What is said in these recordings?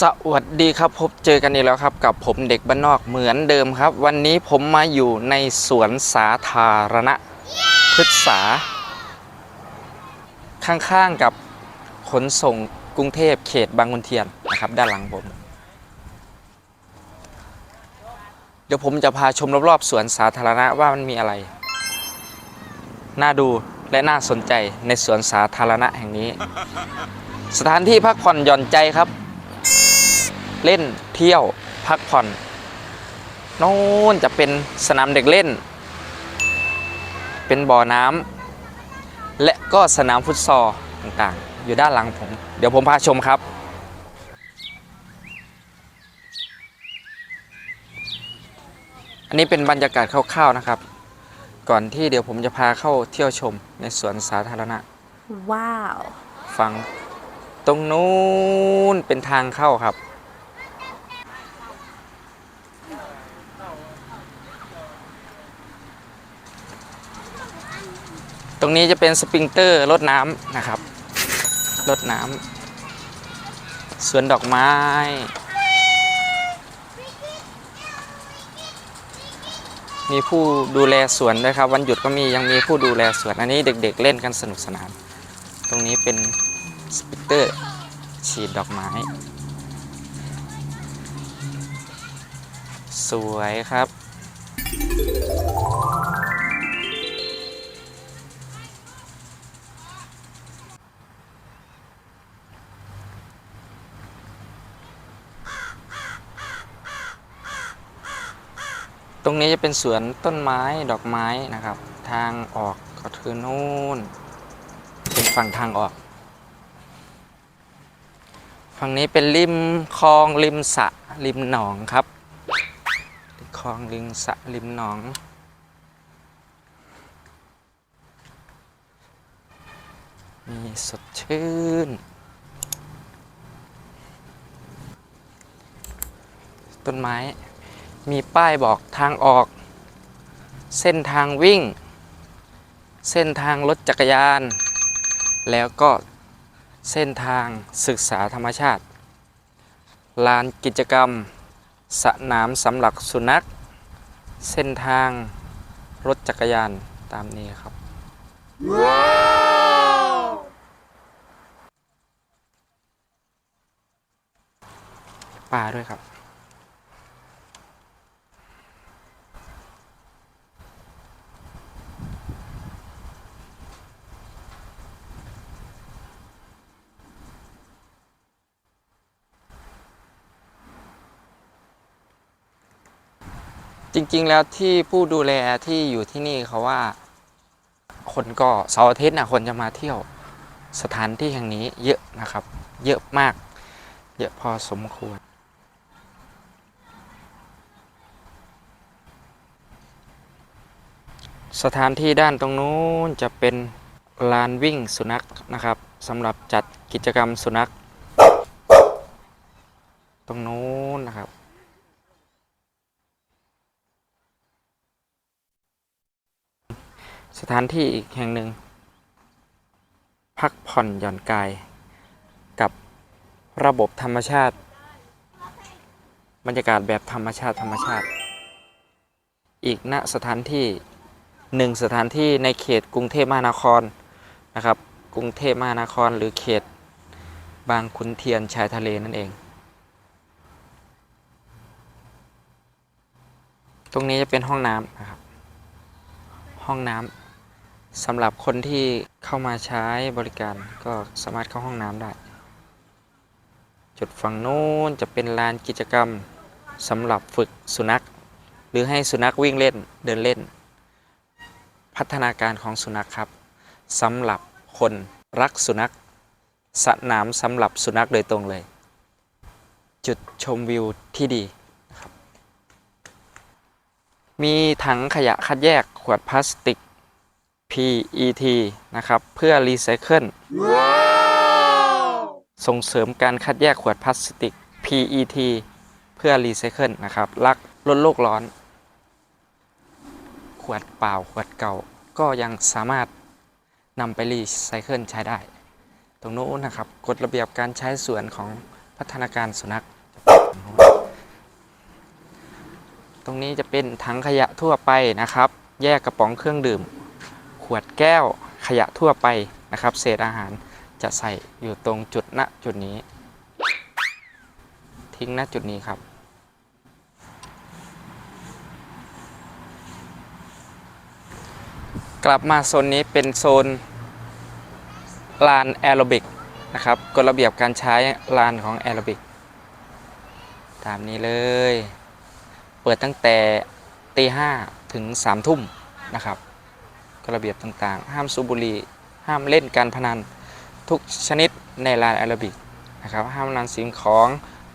สวัสดีครับพบเจอกันอีกแล้วครับ กับผมเด็กบ้านนอกเหมือนเดิมครับ วันนี้ผมมาอยู่ในสวนสาธารณะพฤกษา ข้างๆกับขนส่งกรุงเทพเขตบางขุนเทียนนะครับ ด้านหลังผม เดี๋ยวผมจะพาชมรอบๆสวนสาธารณะว่ามันมีอะไร น่าดูและน่าสนใจในสวนสาธารณะแห่งนี้ สถานที่พักผ่อนหย่อนใจครับ เล่นเที่ยวพักผ่อนโน่นจะเป็นสนามเด็กเล่น เป็นบ่อน้ำและก็สนามฟุตซอลต่างๆ อยู่ด้านหลังผม เดี๋ยวผมพาชมครับอันนี้เป็นบรรยากาศคร่าวๆนะครับ ก่อนที่เดี๋ยวผมจะพาเข้าเที่ยวชมในสวนสาธารณะ ว้าวฝั่งตรงนู้นเป็นทางเข้าครับ รงนี้จะเป็นสปริงเตอร์รดน้ำนะครับรดน้ำสวนดอกไม้ มีผู้ดูแลสวนด้วยครับ วันหยุดก็มียังมีผู้ดูแลสวน อันนี้เด็กๆเล่นกันสนุกสนาน ตรงนี้เป็นสปริงเตอร์ฉีดดอกไม้ สวยครับ ตรงนี้จะเป็นสวนต้นไม้ดอกไม้นะครับ ทางออกก็คือนู่นเป็นฝั่งทางออก ฝั่งนี้เป็นริมคลองริมสะริมหนองครับคลองริมสะริมหนอง มีสดชื่น ต้นไม้ มีป้ายบอกทางออก เส้นทางวิ่ง เส้นทางรถจักรยาน แล้วก็เส้นทางศึกษาธรรมชาติ ลานกิจกรรม สนามสำหรับสุนัข เส้นทางรถจักรยานตามนี้ครับป่าด้วยครับ จริง ๆ แล้วที่ผู้ดูแลที่อยู่ที่นี่เขาว่า คนก็เสาร์อาทิตย์นะคนจะมาเที่ยวสถานที่แห่งนี้เยอะนะครับ เยอะมาก เยอะพอสมควร สถานที่ด้านตรงนู้นจะเป็นลานวิ่งสุนัขนะครับสำหรับจัดกิจกรรมสุนัข ตรงนู้นนะครับ ส ถานที่อีกแห่งหนึ่ง พักผ่อนหย่อนกาย กับระบบธรรมชาติ บรรยากาศแบบธรรมชาติธรรมชาติ อีกณสถานที่หนึ่งสถานที่ในเขตกรุงเทพมหานครนะครับ กรุงเทพมหานครหรือเขต บางขุนเทียนชายทะเลนั่นเอง ตรงนี้จะเป็นห้องน้ำนะครับ ห้องน้ำ สำหรับคนที่เข้ามาใช้บริการก็สามารถเข้าห้องน้ำได้ จุดฝั่งนู้นจะเป็นลานกิจกรรมสำหรับฝึกสุนัข หรือให้สุนัขวิ่งเล่นเดินเล่น พัฒนาการของสุนัขครับสำหรับคนรักสุนัขสนามสำหรับสุนัขโดยตรงเลย จุดชมวิวที่ดีมีถังขยะคัดแยกขวดพลาสติก PET นะครับ เพื่อรีไซเคิลส่งเสริมการคัดแยกขวดพลาสติก PET เพื่อรีไซเคิลนะครับรักลดโลกร้อน ขวดเปล่าขวดเก่า ก็ยังสามารถนำไปรีไซเคิลใช้ได้ ตรงโน้นนะครับกฎระเบียบการใช้สวนของพัฒนาการสุนัข ตรงนี้จะเป็นถังขยะทั่วไปนะครับ แยกกระป๋องเครื่องดื่ม ขวดแก้วขยะทั่วไปนะครับ เศษอาหารจะใส่อยู่ตรงจุดณจุดนี้ ทิ้งณจุดนี้ครับ กลับมาโซนนี้เป็นโซนลานแอโรบิกนะครับกฎระเบียบการใช้ลานของแอโรบิกตามนี้เลย เปิดตั้งแต่ตีห้าถึงสามทุ่มนะครับ กฎระเบียบต่างๆ ห้ามสูบบุหรี่ ห้ามเล่นการพนัน ทุกชนิดในลานแอโรบิกนะครับ ห้ามนำสิ่งของ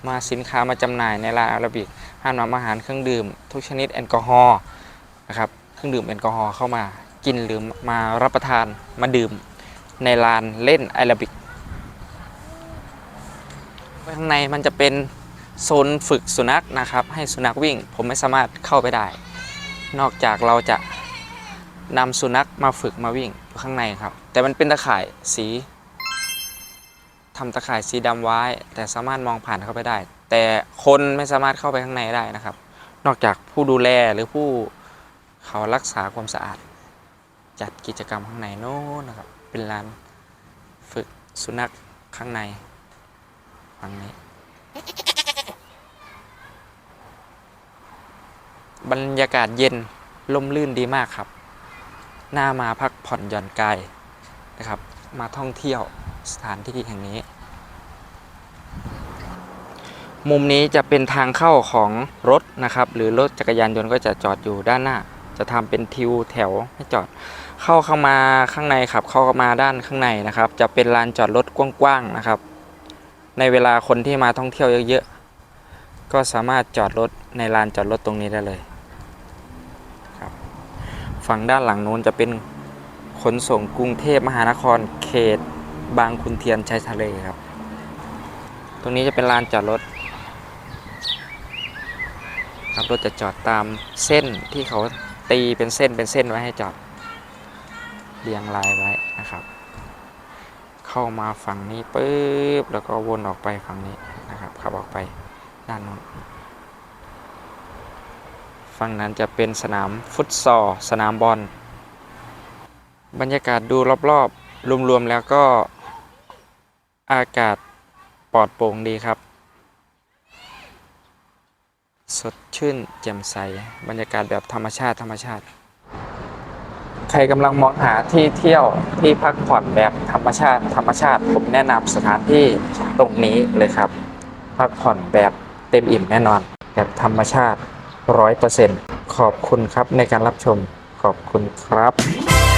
มาสินค้ามาจำหน่ายในลานแอโรบิก ห้ามนำอาหารเครื่องดื่ม ทุกชนิดแอลกอฮอล์นะครับเครื่องดื่มแอลกอฮอล์เข้ามากินหรือมารับประทานมาดื่มในลานเล่นแอโรบิกข้างในมันจะเป็นโซนฝึกสุนัขนะครับ ให้สุนัขวิ่ง ผมไม่สามารถเข้าไปได้ นอกจากเราจะ นำสุนัขมาฝึกมาวิ่งข้างในครับ แต่มันเป็นตะข่ายสีทำตะข่ายสีดำไว้ แต่สามารถมองผ่านเข้าไปได้ แต่คนไม่สามารถเข้าไปข้างในได้นะครับ นอกจากผู้ดูแลหรือผู้เขารักษาความสะอาด จัดกิจกรรมข้างในโน้นนะครับ เป็นลานฝึกสุนัขข้างในฝั่งนี้ บรรยากาศเย็นลมลื่นดีมากครับ หน่ามาพักผ่อนหย่อนกายนะครับ มาท่องเที่ยวสถานที่แห่งนี้ มุมนี้จะเป็นทางเข้าของรถนะครับ หรือรถจักรยานยนต์ก็จะจอดอยู่ด้านหน้า จะทำเป็นทิวแถวให้จอด เข้าเข้ามาข้างในครับเข้าเข้ามาด้านข้างในนะครับ จะเป็นลานจอดรถกว้างๆนะครับ ในเวลาคนที่มาท่องเที่ยวเยอะๆก็สามารถจอดรถในลานจอดรถตรงนี้ได้เลย ฝั่งด้านหลังนู้นจะเป็นขนส่งกรุงเทพมหานคร เขต บางขุนเทียนชายทะเลครับ ตรงนี้จะเป็นลานจอดรถครับรถจะจอดตามเส้นที่เขาตีเป็นเส้นเป็นเส้นไว้ให้จอดเรียงรายไว้นะครับ เข้ามาฝั่งนี้ปุ๊บแล้วก็วนออกไปฝั่งนี้นะครับขับออกไปด้านนู้น ฝั่งนั้นจะเป็นสนามฟุตซอลสนามบอล บรรยากาศดูรอบๆรวมๆแล้วก็อากาศปลอดโปร่งดีครับ สดชื่นแจ่มใส บรรยากาศแบบธรรมชาติธรรมชาติ ใครกำลังมองหาที่เที่ยวที่พักผ่อนแบบธรรมชาติธรรมชาติผมแนะนำสถานที่ตรงนี้เลยครับ พักผ่อนแบบเต็มอิ่มแน่นอน แบบธรรมชาติ ร้อยเปอร์เซ็นต์ขอบคุณครับในการรับชมขอบคุณครับ